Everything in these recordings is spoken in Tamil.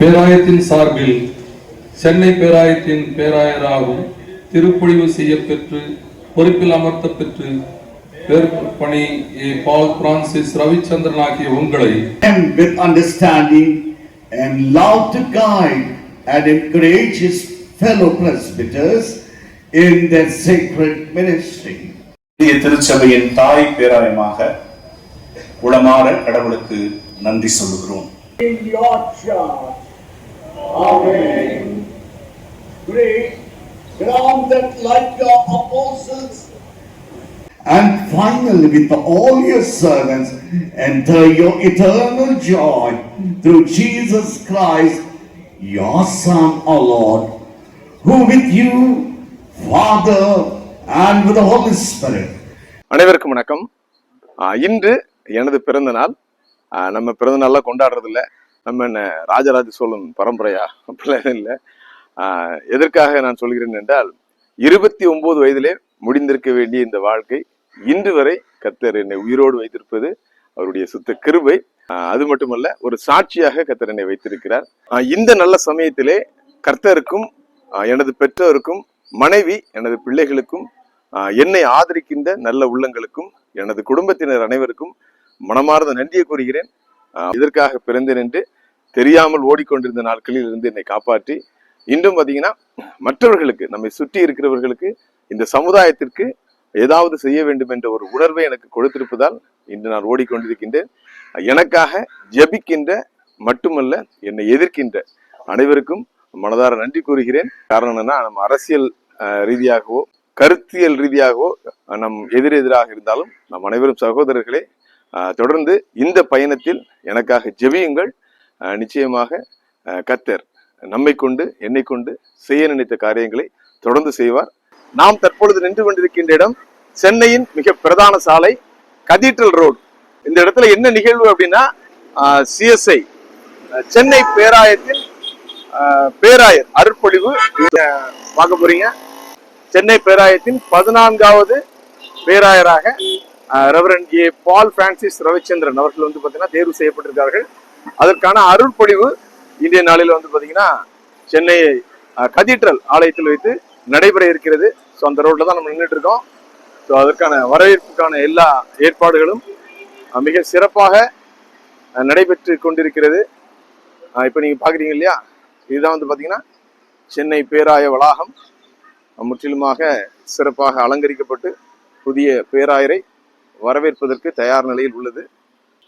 பேராயத்தின் சார்பில் சென்னை பேராயத்தின் பேராயராகவும் திருப்பொழிவு செய்யப்பெற்று பொறுப்பில் அமர்த்த பெற்று பணி பால் பிரான்சிஸ் ரவிச்சந்திரன் ஆகிய உங்களை and with understanding and love to guide and encourage his fellow presbyters in their sacred ministry. இந்திய திருச்சபையின் தாய் பேராயமாக உளமாற கடவுளுக்கு நன்றி சொல்லுகிறோம் in your charge. Amen. Great, grounded like your apostles, And finally, with all your servants, enter your eternal joy through Jesus Christ, your Son, our Lord, who with you, Father, and with the Holy Spirit, அனைவருக்கும் வணக்கம் இன்று எனது பிறந்த நாள் நம்ம பிறந்த நாளில் கொண்டாடுறதில்ல நம்ம என்ன ராஜராஜ சோழன் பரம்பரையா? அப்படிலாம் இல்லை. எதற்காக நான் சொல்கிறேன் என்றால் இருபத்தி ஒன்பது வயதிலே முடிந்திருக்க வேண்டிய இந்த வாழ்க்கை இன்று வரை கர்த்தர் என்னை உயிரோடு வைத்திருப்பது அவருடைய சுத்த கிருபை. அது மட்டுமல்ல ஒரு சாட்சியாக கர்த்தர் என்னை வைத்திருக்கிறார். இந்த நல்ல சமயத்திலே கர்த்தருக்கும் எனது பெற்றோருக்கும் மனைவி எனது பிள்ளைகளுக்கும் என்னை ஆதரிக்கின்ற நல்ல உள்ளங்களுக்கும் எனது குடும்பத்தினர் அனைவருக்கும் மனமார்ந்த நன்றியை கூறுகிறேன். இதற்காக பிறந்தேன் என்று தெரியாமல் ஓடிக்கொண்டிருந்த நாட்களில் இருந்து என்னை காப்பாற்றி இன்றும் பார்த்தீங்கன்னா மற்றவர்களுக்கு நம்மை சுற்றி இருக்கிறவர்களுக்கு இந்த சமுதாயத்திற்கு ஏதாவது செய்ய வேண்டும் என்ற ஒரு உணர்வை எனக்கு கொடுத்திருப்பதால் இன்று நான் ஓடிக்கொண்டிருக்கின்றேன். எனக்காக ஜெபிக்கின்ற மட்டுமல்ல என்னை எதிர்க்கின்ற அனைவருக்கும் மனதார நன்றி கூறுகிறேன். காரணம் என்னன்னா நம்ம அரசியல் ரீதியாகவோ கருத்தியல் ரீதியாகவோ நம் எதிரெதிராக இருந்தாலும் நம் அனைவரும் சகோதரர்களே தொடர்ந்து இந்த பயணத்தில் எனக்காக ஜெபியுங்கள். நிச்சயமாக கத்தர் நம்மை கொண்டு என்னை கொண்டு செய்ய நினைத்த காரியங்களை தொடர்ந்து செய்வார். நாம் தற்பொழுது நின்று கொண்டிருக்கின்ற இடம் சென்னையின் மிக பிரதான சாலை கதீட்ரல் ரோடு. இந்த இடத்துல என்ன நிகழ்வு அப்படின்னா சிஎஸ்ஐ சென்னை பேராயத்தின் ஆஹ், பேராயர் அருட்பொழிவு பார்க்க போறீங்க. சென்னை பேராயத்தின் பதினான்காவது பேராயராக reverend A Paul Francis Ravichandran அவர்கள் வந்து பார்த்தீங்கன்னா தேர்வு செய்யப்பட்டிருக்கார்கள். அதற்கான அருள்பொழிவு இன்றைய நாளில் வந்து பார்த்தீங்கன்னா சென்னை கதீட்ரல் ஆலயத்தில் வைத்து நடைபெற இருக்கிறது. ஸோ அந்த ரோட்ல தான் நம்ம நின்றுட்டு இருக்கோம். ஸோ அதற்கான வரவேற்புக்கான எல்லா ஏற்பாடுகளும் மிக சிறப்பாக நடைபெற்று கொண்டிருக்கிறது. இப்போ நீங்கள் பார்க்குறீங்க இல்லையா? இதுதான் வந்து பார்த்தீங்கன்னா சென்னை பேராய வளாகம். முற்றிலுமாக சிறப்பாக அலங்கரிக்கப்பட்டு புதிய பேராயரை வரவேற்பதற்கு தயார் நிலையில் உள்ளது.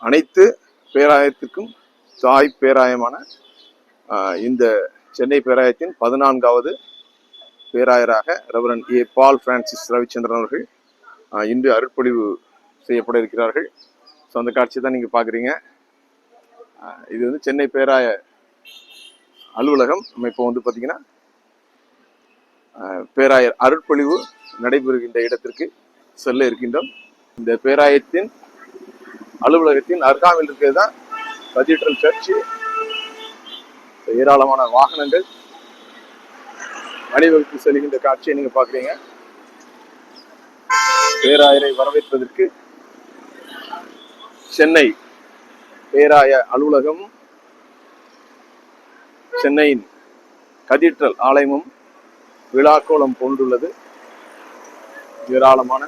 அனைத்து பேராயத்திற்கும் தாய் பேராயமான இந்த சென்னை பேராயத்தின் பதினான்காவது பேராயராக reverend A Paul Francis Ravichandran அவர்கள் இன்று அருட்பொழிவு செய்யப்பட இருக்கிறார்கள். ஸோ அந்த காட்சி தான் நீங்கள் பார்க்குறீங்க. இது வந்து சென்னை பேராய அலுவலகம். நம்ம இப்போ வந்து பார்த்தீங்கன்னா பேராயர் அருட்பொழிவு நடைபெறுகின்ற இடத்திற்கு செல்ல இருக்கின்றோம். இந்த பேராயத்தின் அலுவலகத்தின் அருகாமையில் இருக்கிறது தான் கதீட்ரல் சர்ச் ஏராளமான வாகனங்கள். அணிவகுப்பு செல்கின்ற காட்சியை நீங்க பாக்குறீங்க பேராயரை வரவேற்பதற்கு சென்னை பேராய அலுவலகம் சென்னையின் கதீட்ரல் ஆலயமும் விழாக்கோலம் கொண்டுள்ளது ஏராளமான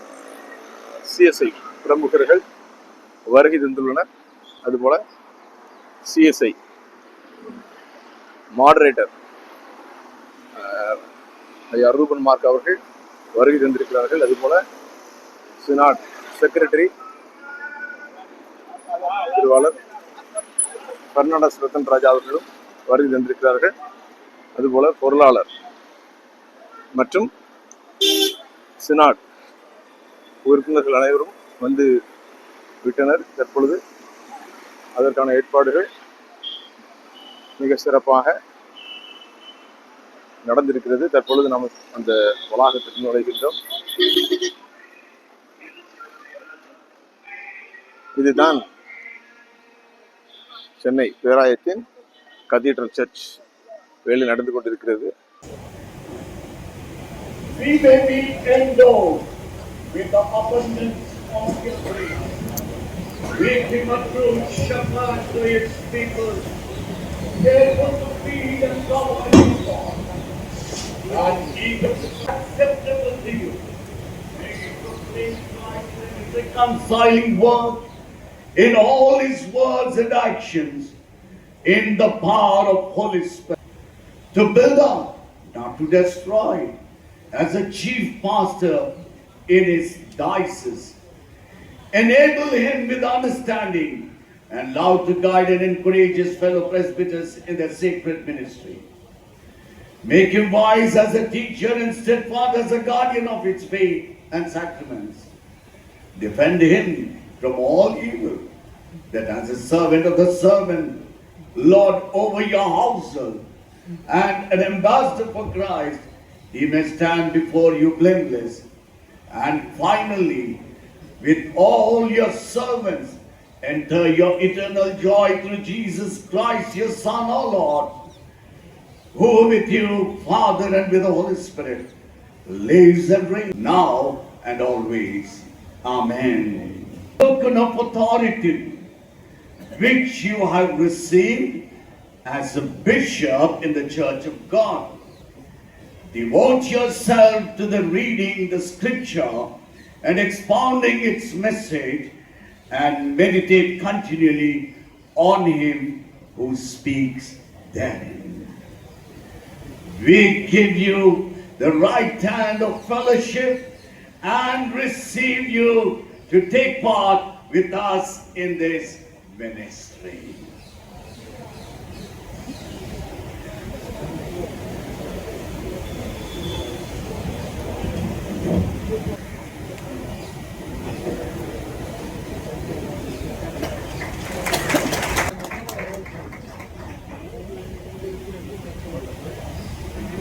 சிஎஸ்ஐ பிரமுகர்கள் வருகை தந்துள்ளனர். அதுபோல சிஎஸ்ஐ மாடரேட்டர் ஐயா ரூபன் மார்க் அவர்கள் வருகை தந்திருக்கிறார்கள். அதுபோல சினாட் செக்ரட்டரி திருவாளர் கர்நாடக ரத்தன் ராஜா அவர்களும் வருகை தந்திருக்கிறார்கள். அதுபோல பொருளாளர் மற்றும் சினாட் உறுப்பினர்கள் அனைவரும் வந்து விட்டனர். தற்பொழுது அதற்கான ஏற்பாடுகள் மிக சிறப்பாக நடந்திருக்கிறது. தற்பொழுது நாம் அந்த வளாகத்திற்கு நுழைகின்றோம். இதுதான் சென்னை பேராயத்தின் கதீட்ரல் சர்ச் வேலை நடந்து கொண்டிருக்கிறது. We may be endowed with the abundance of His grace. We him up through Shabbat to his people. They be the feed and follow And Jesus acceptable to you. Reconciling One in all his words and actions in the power of Holy Spirit to build up, not to destroy, as a chief pastor in his diocese Enable him with understanding and love to guide and encourage his fellow presbyters in their sacred ministry. Make him wise as a teacher and steadfast as a guardian of its faith and sacraments. Defend him from all evil, that as a servant of the servant, Lord over your household, and an ambassador for Christ, he may stand before you blameless. And finally, with all your servants, enter your eternal joy through Jesus Christ, your Son, our Lord, who with you, Father, and with the Holy Spirit, lives and reigns now and always. Amen. Token of authority which you have received as a bishop in the church of God. Devote yourself to the reading the scripture and expounding its message and meditate continually on him who speaks therein. We give you the right hand of fellowship and receive you to take part with us in this ministry.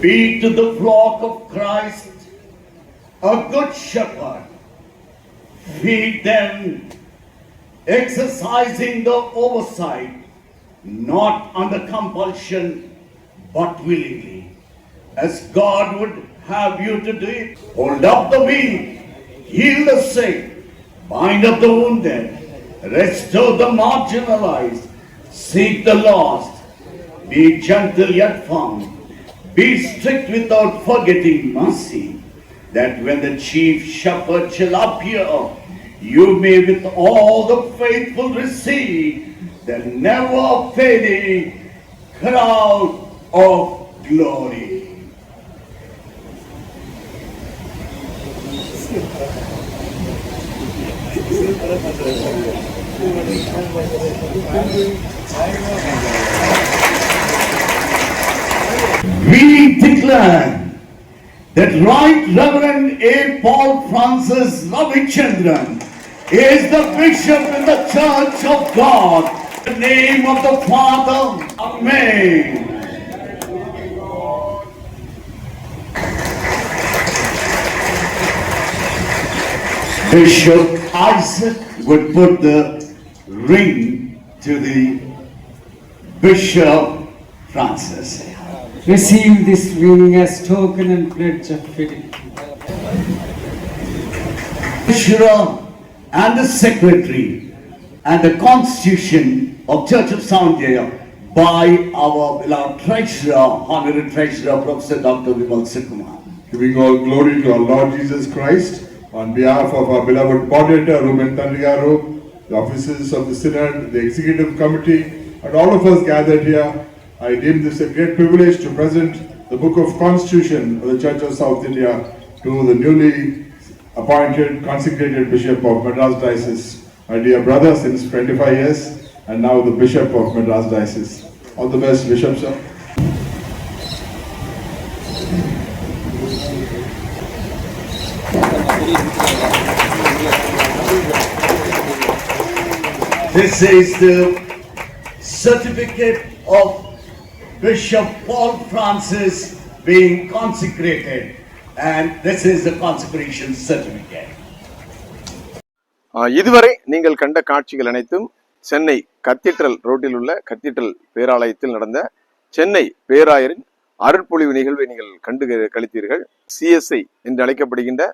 Be to the flock of Christ a good shepherd. Feed them, exercising the oversight, not under compulsion, but willingly, as God would have you to do it. Hold up the weak, heal the sick, bind up the wounded, restore the marginalized, seek the lost, be gentle yet firm. Be strict without forgetting mercy, that when the chief shepherd shall appear, you may with all the faithful receive the never fading crown of glory. We declare that Right Reverend A. Paul Francis Ravichandran is the bishop in the Church of God. In the name of the Father, Amen. Bishop Isaac would put the ring to the Bishop Francis. Receive this ring as token and pledge of fidelity. treasurer and the secretary and the constitution of Church of Soundaya by our beloved treasurer, honorary treasurer, Professor Dr. Vimal Sukumar. Giving all glory to our Lord Jesus Christ, on behalf of our beloved moderator, Ruben Tanrigaru, the officers of the Synod, the Executive Committee, and all of us gathered here, I deem this a great privilege to present the Book of Constitution of the Church of South India to the newly appointed consecrated Bishop of Madras Diocese, my dear brother since 25 years, and now the Bishop of Madras Diocese. All the best, Bishop, sir. This is the certificate of Bishop Paul Francis being consecrated, and this is the consecration certificate. இதுவரை நீங்கள் கண்ட காட்சிகள் அனைத்தும் சென்னை கத்தீட்ரல் ரோட்டில் உள்ள கத்தீட்ரல் பேராலயத்தில் நடந்த சென்னை பேராயரின் அருட்பொழிவு நிகழ்வை நீங்கள் கண்டு கழித்தீர்கள். சிஎஸ்ஐ என்று அழைக்கப்படுகின்ற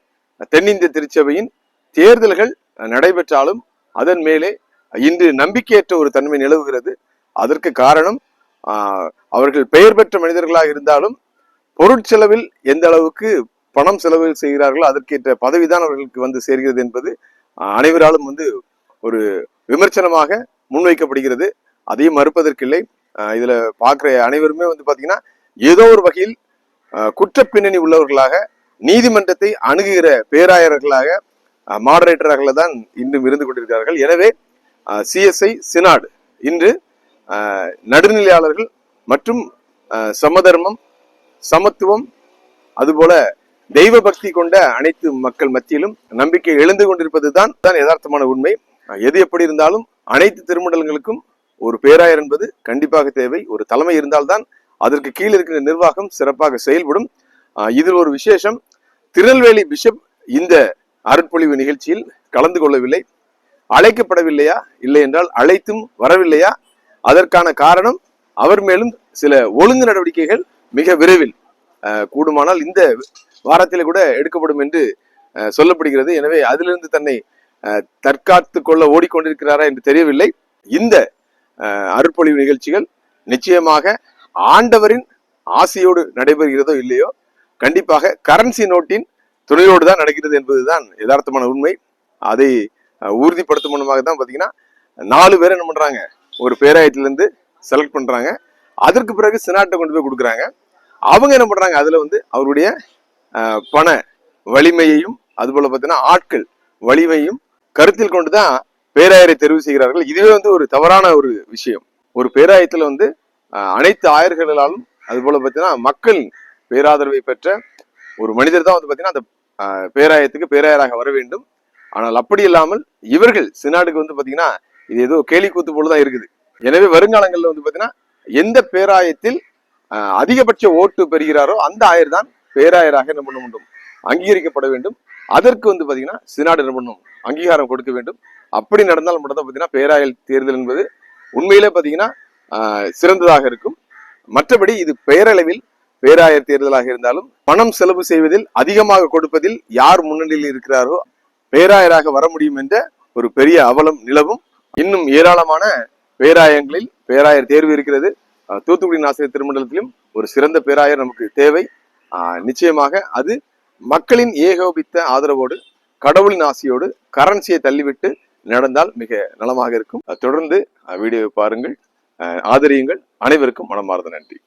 தென்னிந்திய திருச்சபையின் தேர்தல்கள் நடைபெற்றாலும் அதன் மேலே இன்று நம்பிக்கையற்ற ஒரு தன்மை நிலவுகிறது. அதற்கு காரணம் அவர்கள் பெயர் பெற்ற மனிதர்களாக இருந்தாலும் பொருட்செலவில் எந்த அளவுக்கு பணம் செலவு செய்கிறார்களோ அதற்கேற்ற பதவிதான் அவர்களுக்கு வந்து சேர்கிறது என்பது அனைவராலும் வந்து ஒரு விமர்சனமாக முன்வைக்கப்படுகிறது. அதையும் மறுப்பதற்கில்லை. இதில் இதுல அனைவருமே வந்து பாத்தீங்கன்னா ஏதோ ஒரு வகையில் குற்ற பின்னணி உள்ளவர்களாக நீதிமன்றத்தை அணுகுகிற பேராயர்களாக மாடரேட்டராக தான் இன்றும் இருந்து கொண்டிருக்கிறார்கள். எனவே சிஎஸ்ஐ சினாடு இன்று நடுநிலையாளர்கள் மற்றும் சமதர்மம் சமத்துவம் அதுபோல தெய்வ பக்தி கொண்ட அனைத்து மக்கள் மத்தியிலும் நம்பிக்கை எழுந்து கொண்டிருப்பது தான் தான் யதார்த்தமான உண்மை. எது எப்படி இருந்தாலும் அனைத்து திருமண்டலங்களுக்கும் ஒரு பேராயர் என்பது கண்டிப்பாக தேவை. ஒரு தலைமை இருந்தால்தான் அதற்கு கீழ் இருக்கிற நிர்வாகம் சிறப்பாக செயல்படும். இதில் ஒரு விசேஷம். திருநெல்வேலி பிஷப் இந்த அருட்பொழிவு நிகழ்ச்சியில் கலந்து கொள்ளவில்லை. அழைக்கப்படவில்லையா? இல்லை என்றால் அழைத்தும் வரவில்லையா? அதற்கான காரணம் அவர் மேலும் சில ஒழுங்கு நடவடிக்கைகள் மிக விரைவில் கூடுமானால் இந்த வாரத்தில் கூட எடுக்கப்படும் என்று சொல்லப்படுகிறது. எனவே அதிலிருந்து தன்னை தற்காத்து கொள்ள ஓடிக்கொண்டிருக்கிறாரா என்று தெரியவில்லை. இந்த அஹ், அருட்பொழிவு நிகழ்ச்சிகள் நிச்சயமாக ஆண்டவரின் ஆசையோடு நடைபெறுகிறதோ இல்லையோ கண்டிப்பாக கரன்சி நோட்டின் துணையோடு தான் நடக்கிறது என்பதுதான் யதார்த்தமான உண்மை. அதை உறுதிப்படுத்தும் மூலமாக தான் பார்த்தீங்கன்னா நாலு பேர் என்ன பண்றாங்க ஒரு பேராயத்துலேருந்து செலக்ட் பண்ணுறாங்க அதற்கு பிறகு சினாட்டை கொண்டு போய் கொடுக்குறாங்க. அவங்க என்ன பண்ணுறாங்க அதில் வந்து அவருடைய பண வலிமையையும் அதுபோல் பார்த்தீங்கன்னா ஆட்கள் வலிமையும் கருத்தில் கொண்டு தான் பேராயரை தெரிவு செய்கிறார்கள். இதுவே வந்து ஒரு தவறான ஒரு விஷயம். ஒரு பேராயத்தில் வந்து அனைத்து ஆயர்களாலும் அதுபோல் பார்த்தீங்கன்னா மக்கள் பேராதரவை பெற்ற ஒரு மனிதர் தான் வந்து பார்த்தீங்கன்னா அந்த பேராயத்துக்கு பேராயராக வர வேண்டும். ஆனால் அப்படி இல்லாமல் இவர்கள் சினாடுக்கு வந்து பார்த்தீங்கன்னா இது ஏதோ கேலி கூத்து தான் இருக்குது. எனவே வருங்காலங்களில் வந்து பார்த்தீங்கன்னா எந்த பேராயத்தில் அதிகபட்ச ஓட்டு பெறுகிறாரோ அந்த ஆயர் தான் பேராயராக என்ன பண்ண வேண்டும்? அங்கீகரிக்கப்பட வேண்டும். அதற்கு வந்து பார்த்தீங்கன்னா சினாடு என்ன பண்ணும் அங்கீகாரம் கொடுக்க வேண்டும். அப்படி நடந்தால் மட்டும்தான் பார்த்தீங்கன்னா பேராயல் தேர்தல் என்பது உண்மையிலே பார்த்தீங்கன்னா சிறந்ததாக இருக்கும். மற்றபடி இது பெயரளவில் பேராயர் தேர்தலாக இருந்தாலும் பணம் செலவு செய்வதில் அதிகமாக கொடுப்பதில் யார் முன்னணியில் இருக்கிறாரோ பேராயராக வர முடியும் என்ற ஒரு பெரிய அவலம் நிலவும். இன்னும் ஏராளமான பேராயங்களில் பேராயர் தேர்வு இருக்கிறது. தூத்துக்குடி நாசிரியர் திருமண்டலத்திலும் ஒரு சிறந்த பேராயர் நமக்கு தேவை. நிச்சயமாக அது மக்களின் ஏகோபித்த ஆதரவோடு கடவுளின் ஆசையோடு கரன்சியை தள்ளிவிட்டு நடந்தால் மிக நலமாக இருக்கும். தொடர்ந்து வீடியோவை பாருங்கள். அஹ் ஆதரியுங்கள். அனைவருக்கும் மனமார்ந்த நன்றி.